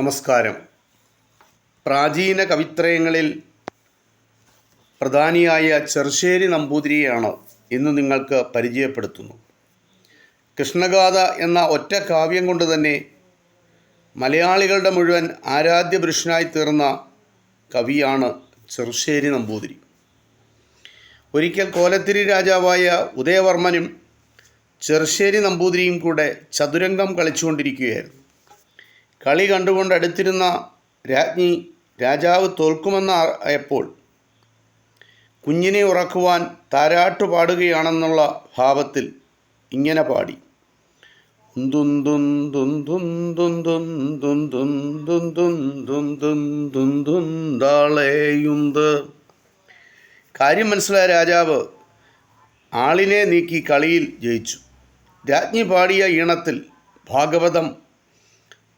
നമസ്കാരം. പ്രാചീന കവിത്രയങ്ങളിൽ പ്രധാനിയായ ചെറുശ്ശേരി നമ്പൂതിരിയാണ് ഇന്ന് നിങ്ങൾക്ക് പരിചയപ്പെടുത്തുന്നു കൃഷ്ണഗാഥ എന്ന ഒറ്റ കാവ്യം കൊണ്ട് തന്നെ മലയാളികളുടെ മുഴുവൻ ആരാധ്യ പുരുഷനായി തീർന്ന കവിയാണ് ചെറുശ്ശേരി നമ്പൂതിരി. ഒരിക്കൽ കോലത്തിരി രാജാവായ ഉദയവർമ്മനും ചെറുശ്ശേരി നമ്പൂതിരിയും കൂടെ ചതുരംഗം കളിച്ചുകൊണ്ടിരിക്കുകയായിരുന്നു. കളി കണ്ടുകൊണ്ട് അടുത്തിരുന്ന രാജ്ഞി രാജാവ് തോൽക്കുമെന്നപ്പോൾ കുഞ്ഞിനെ ഉറക്കുവാൻ താരാട്ടു പാടുകയാണെന്നുള്ള ഭാവത്തിൽ ഇങ്ങനെ പാടി. കാര്യം മനസ്സിലായ രാജാവ് ആളിനെ നീക്കി കളിയിൽ ജയിച്ചു. രാജ്ഞി പാടിയ ഈണത്തിൽ ഭാഗവതം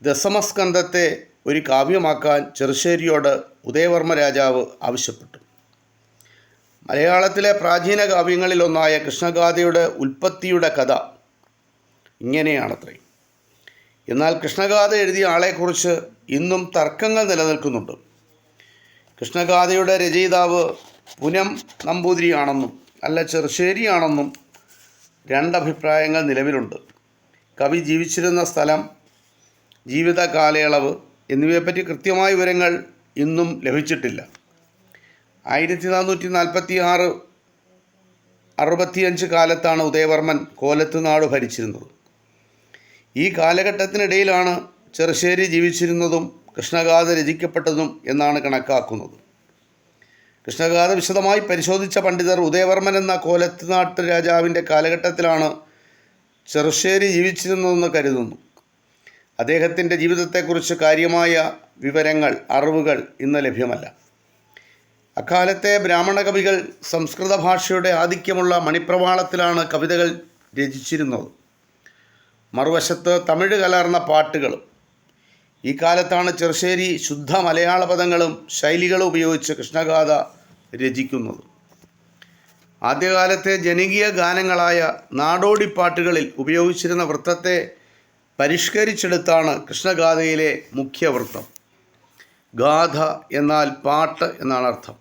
ദശമസ്കന്ധത്തെ ഒരു കാവ്യമാക്കാൻ ചെറുശ്ശേരിയോട് ഉദയവർമ്മ രാജാവ് ആവശ്യപ്പെട്ടു. മലയാളത്തിലെ പ്രാചീന കാവ്യങ്ങളിലൊന്നായ കൃഷ്ണഗാഥയുടെ ഉൽപ്പത്തിയുടെ കഥ ഇങ്ങനെയാണത്രേ. എന്നാൽ കൃഷ്ണഗാഥ എഴുതിയ ആളെക്കുറിച്ച് ഇന്നും തർക്കങ്ങൾ നിലനിൽക്കുന്നുണ്ട്. കൃഷ്ണഗാഥയുടെ രചയിതാവ് പുനം നമ്പൂതിരിയാണെന്നും അല്ല ചെറുശ്ശേരിയാണെന്നും രണ്ടഭിപ്രായങ്ങൾ നിലവിലുണ്ട്. കവി ജീവിച്ചിരുന്ന സ്ഥലം ജീവിത കാലയളവ് എന്നിവയെപ്പറ്റി കൃത്യമായ വിവരങ്ങൾ ഇന്നും ലഭിച്ചിട്ടില്ല. ആയിരത്തി നാനൂറ്റി നാൽപ്പത്തി ആറ് അറുപത്തിയഞ്ച് കാലത്താണ് ഉദയവർമ്മൻ കോലത്തുനാട് ഭരിച്ചിരുന്നത്. ഈ കാലഘട്ടത്തിനിടയിലാണ് ചെറുശ്ശേരി ജീവിച്ചിരുന്നതും കൃഷ്ണഗാഥ രചിക്കപ്പെട്ടതും എന്നാണ് കണക്കാക്കുന്നത്. കൃഷ്ണഗാഥ വിശദമായി പരിശോധിച്ച പണ്ഡിതർ ഉദയവർമ്മൻ എന്ന കോലത്തുനാട്ട് രാജാവിന്റെ കാലഘട്ടത്തിലാണ് ചെറുശ്ശേരി ജീവിച്ചിരുന്നതെന്ന് കരുതുന്നു. അദ്ദേഹത്തിന്റെ ജീവിതത്തെക്കുറിച്ച് കാര്യമായ വിവരങ്ങൾ അറിവുകൾ ഇന്ന് ലഭ്യമല്ല. അക്കാലത്തെ ബ്രാഹ്മണ കവികൾ സംസ്കൃത ഭാഷയുടെ ആധിക്യമുള്ള മണിപ്രവാളത്തിലാണ് കവിതകൾ രചിച്ചിരുന്നത്. മറുവശത്ത് തമിഴ് കലർന്ന പാട്ടുകളും ഈ കാലത്താണ് ചെറുശ്ശേരി ശുദ്ധ മലയാള പദങ്ങളും ശൈലികളും ഉപയോഗിച്ച് കൃഷ്ണഗാഥ രചിക്കുന്നത്. ആദ്യകാലത്തെ ജനകീയ ഗാനങ്ങളായ നാടോടിപ്പാട്ടുകളിൽ ഉപയോഗിച്ചിരുന്ന വൃത്തത്തെ പരിഷ്കരിച്ചെടുത്താണ് കൃഷ്ണഗാഥയിലെ മുഖ്യവൃത്തം. ഗാഥ എന്നാൽ പാട്ട് എന്നാണ് അർത്ഥം.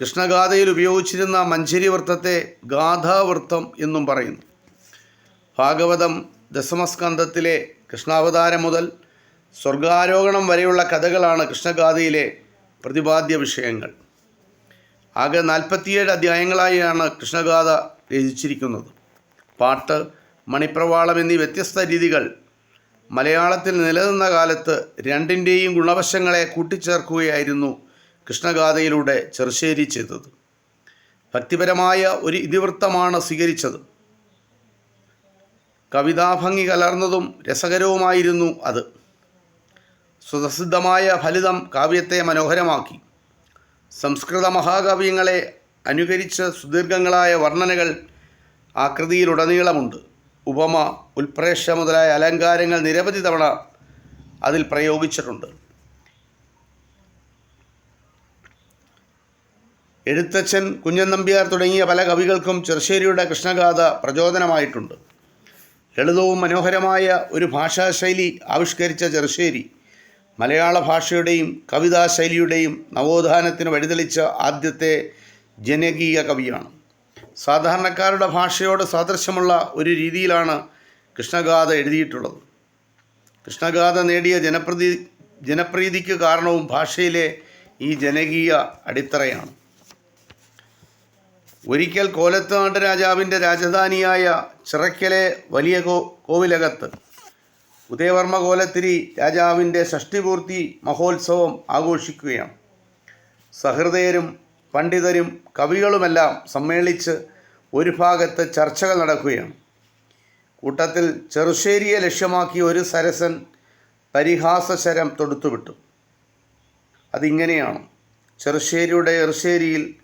കൃഷ്ണഗാഥയിൽ ഉപയോഗിച്ചിരുന്ന മഞ്ചരി വൃത്തത്തെ ഗാഥാവൃത്തം എന്നും പറയുന്നു. ഭാഗവതം ദശമസ്കന്ധത്തിലെ കൃഷ്ണാവതാരം മുതൽ സ്വർഗാരോഹണം വരെയുള്ള കഥകളാണ് കൃഷ്ണഗാഥയിലെ പ്രതിപാദ്യ വിഷയങ്ങൾ. ആകെ നാൽപ്പത്തിയേഴ് അധ്യായങ്ങളായാണ് കൃഷ്ണഗാഥ രചിച്ചിരിക്കുന്നത്. പാട്ട് മണിപ്രവാളം എന്നീ വ്യത്യസ്ത രീതികൾ മലയാളത്തിൽ നിലനിന്ന കാലത്ത് രണ്ടിന്റെയും ഗുണവശങ്ങളെ കൂട്ടിച്ചേർക്കുകയായിരുന്നു കൃഷ്ണഗാഥയിലൂടെ ചെറുശ്ശേരി ചെയ്തത്. ഭക്തിപരമായ ഒരു ഇതിവൃത്തമാണ് സ്വീകരിച്ചത്. കവിതാഭംഗി കലർന്നതും രസകരവുമായിരുന്നു അത്. സ്വതസിദ്ധമായ ഫലിതം കാവ്യത്തെ മനോഹരമാക്കി. സംസ്കൃത മഹാകാവ്യങ്ങളെ അനുകരിച്ച സുദീർഘങ്ങളായ വർണനകൾ ആകൃതിയിലുടനീളമുണ്ട്. കൃതിയിലുടനീളമുണ്ട് ഉപമ ഉൽപ്രേക്ഷ മുതലായ അലങ്കാരങ്ങൾ നിരവധി തവണ അതിൽ പ്രയോഗിച്ചിട്ടുണ്ട്. എഴുത്തച്ഛൻ കുഞ്ഞൻ നമ്പ്യാർ തുടങ്ങിയ പല കവികൾക്കും ചെറുശ്ശേരിയുടെ കൃഷ്ണഗാഥ പ്രചോദനമായിട്ടുണ്ട്. ലളിതവും മനോഹരമായ ഒരു ഭാഷാശൈലി ആവിഷ്കരിച്ച ചെറുശ്ശേരി മലയാള ഭാഷയുടെയും കവിതാശൈലിയുടെയും നവോത്ഥാനത്തിന് വഴിതെളിച്ച ആദ്യത്തെ ജനകീയ കവിയാണ്. സാധാരണക്കാരുടെ ഭാഷയോട് സാദൃശ്യമുള്ള ഒരു രീതിയിലാണ് കൃഷ്ണഗാഥ എഴുതിയിട്ടുള്ളത്. കൃഷ്ണഗാഥ നേടിയ ജനപ്രതി ജനപ്രീതിക്ക് കാരണവും ഭാഷയിലെ ഈ ജനകീയ അടിത്തറയാണ്. ഒരിക്കൽ കോലത്തുനാട്ട് രാജാവിന്റെ രാജധാനിയായ ചിറക്കലെ വലിയ കോ കോവിലകത്ത് ഉദയവർമ്മ കോലത്തിരി രാജാവിന്റെ ഷഷ്ടിപൂർത്തി മഹോത്സവം ആഘോഷിക്കുകയാണ്. സഹൃദയരും പണ്ഡിതരും കവികളുമെല്ലാം സമ്മേളിച്ച് ഒരു ഭാഗത്ത് ചർച്ചകൾ നടക്കുകയാണ്. കൂട്ടത്തിൽ ചെറുശ്ശേരിയെ ലക്ഷ്യമാക്കി ഒരു സരസൻ പരിഹാസശരം തൊടുത്തുവിട്ടു. അതിങ്ങനെയാണ്. ചെറുശ്ശേരിയുടെ എറുശ്ശേരിയിൽ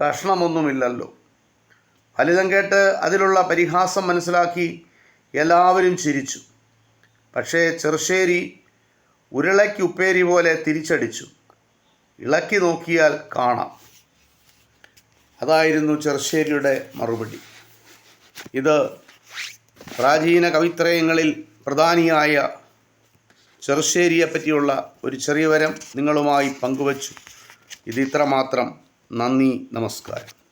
കഷ്ണമൊന്നുമില്ലല്ലോ. ഫലിതം കേട്ട് അതിലുള്ള പരിഹാസം മനസ്സിലാക്കി എല്ലാവരും ചിരിച്ചു. പക്ഷേ ചെറുശ്ശേരി ഉരുളയ്ക്ക് ഉപ്പേരി പോലെ തിരിച്ചടിച്ചു. ഇളക്കി നോക്കിയാൽ കാണാം. അതായിരുന്നു ചെറുശ്ശേരിയുടെ മറുപടി. ഇത് പ്രാചീന കവിത്രയങ്ങളിൽ പ്രധാനിയായ ചെറുശ്ശേരിയെ പറ്റിയുള്ള ഒരു ചെറിയ വരം നിങ്ങളുമായി പങ്കുവച്ചു. ഇത് ഇത്രമാത്രം നന്ദി നമസ്കാരം.